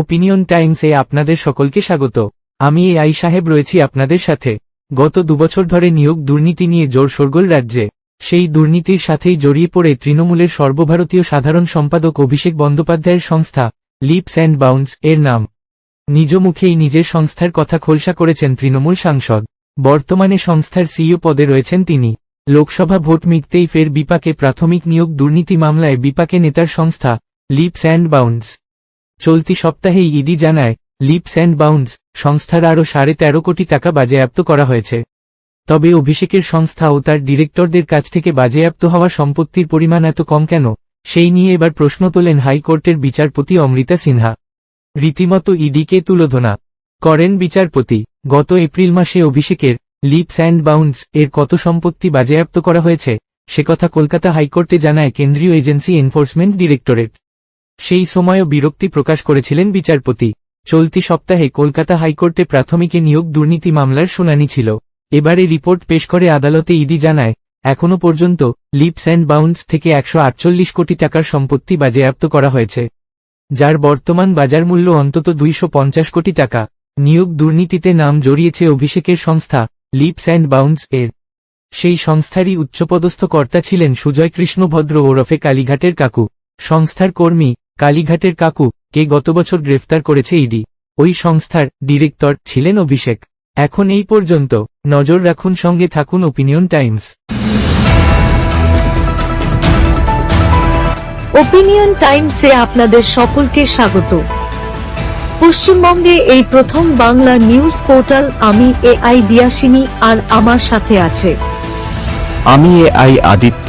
Opinion টাইমসে আপনাদের সকলকে স্বাগত। আমি এ আই সাহেব রয়েছি আপনাদের সাথে। গত দুবছর ধরে নিয়োগ দুর্নীতি নিয়ে জোর শোরগোল রাজ্যে। সেই দুর্নীতির সাথেই জড়িয়ে পড়ে তৃণমূলের সর্বভারতীয় সাধারণ সম্পাদক অভিষেক বন্দ্যোপাধ্যায়ের সংস্থা লিপস অ্যান্ড বাউন্স এর নাম। নিজ মুখেই নিজের সংস্থার কথা খোলসা করেছেন তৃণমূল সাংসদ। বর্তমানে সংস্থার সিইও পদে রয়েছেন তিনি। লোকসভা ভোট মিটতেই ফের বিপাকে প্রাথমিক নিয়োগ দুর্নীতি মামলায় বিপাকে নেতার সংস্থা লিপস অ্যান্ড বাউন্স চলতি সপ্তাহেই ইডি জানায়, লিপস অ্যান্ড বাউন্স, সংস্থার আরও সাড়ে তেরো কোটি টাকা বাজেয়াপ্ত করা হয়েছে। তবে অভিষেকের সংস্থা ও তার ডিরেক্টরদের কাছ থেকে বাজেয়াপ্ত হওয়া সম্পত্তির পরিমাণ এত কম কেন, সেই নিয়ে এবার প্রশ্ন তোলেন হাইকোর্টের বিচারপতি অমৃতা সিনহা। রীতিমতো ইডিকে তুলোধনা করেন বিচারপতি, গত এপ্রিল মাসে অভিষেকের লিপস অ্যান্ড বাউন্স এর কত সম্পত্তি বাজেয়াপ্ত করা হয়েছে, সে কথা কলকাতা হাইকোর্টে জানায় কেন্দ্রীয় এজেন্সি এনফোর্সমেন্ট ডিরেক্টরেট। সেই সময়ও বিরক্তি প্রকাশ করেছিলেন বিচারপতি। চলতি সপ্তাহে কলকাতা হাইকোর্টে প্রাথমিকে নিয়োগ দুর্নীতি মামলার শুনানি ছিল। এবারে রিপোর্ট পেশ করে আদালতে ইডি জানায়, এখনও পর্যন্ত লিপস অ্যান্ড বাউন্স থেকে একশ আটচল্লিশ কোটি টাকার সম্পত্তি বাজেয়াপ্ত করা হয়েছে, যার বর্তমান বাজার মূল্য অন্তত দুইশ পঞ্চাশ কোটি টাকা। নিয়োগ দুর্নীতিতে নাম জড়িয়েছে অভিষেকের সংস্থা, লিপস অ্যান্ড বাউন্স এর। সেই সংস্থারই উচ্চপদস্থ কর্তা ছিলেন সুজয় কৃষ্ণ ভদ্র ওরফে কালীঘাটের কাকু। সংস্থার কর্মী কালীঘাটের কাকু কে গত বছর গ্রেফতার করেছে ইডি। ওই সংস্থার ডিরেক্টর ছিলেন অভিষেক। এখন এই পর্যন্ত নজর রাখুন সঙ্গে থাকুন ওপিনিয়ন টাইমস। ওপিনিয়ন টাইমসে আপনাদের সকলকে স্বাগত। পশ্চিমবঙ্গে এই প্রথম বাংলা নিউজ পোর্টাল আমি এ আই দিয়াসিনী আর আমার সাথে আছে। আমি এ আই আদিত্য।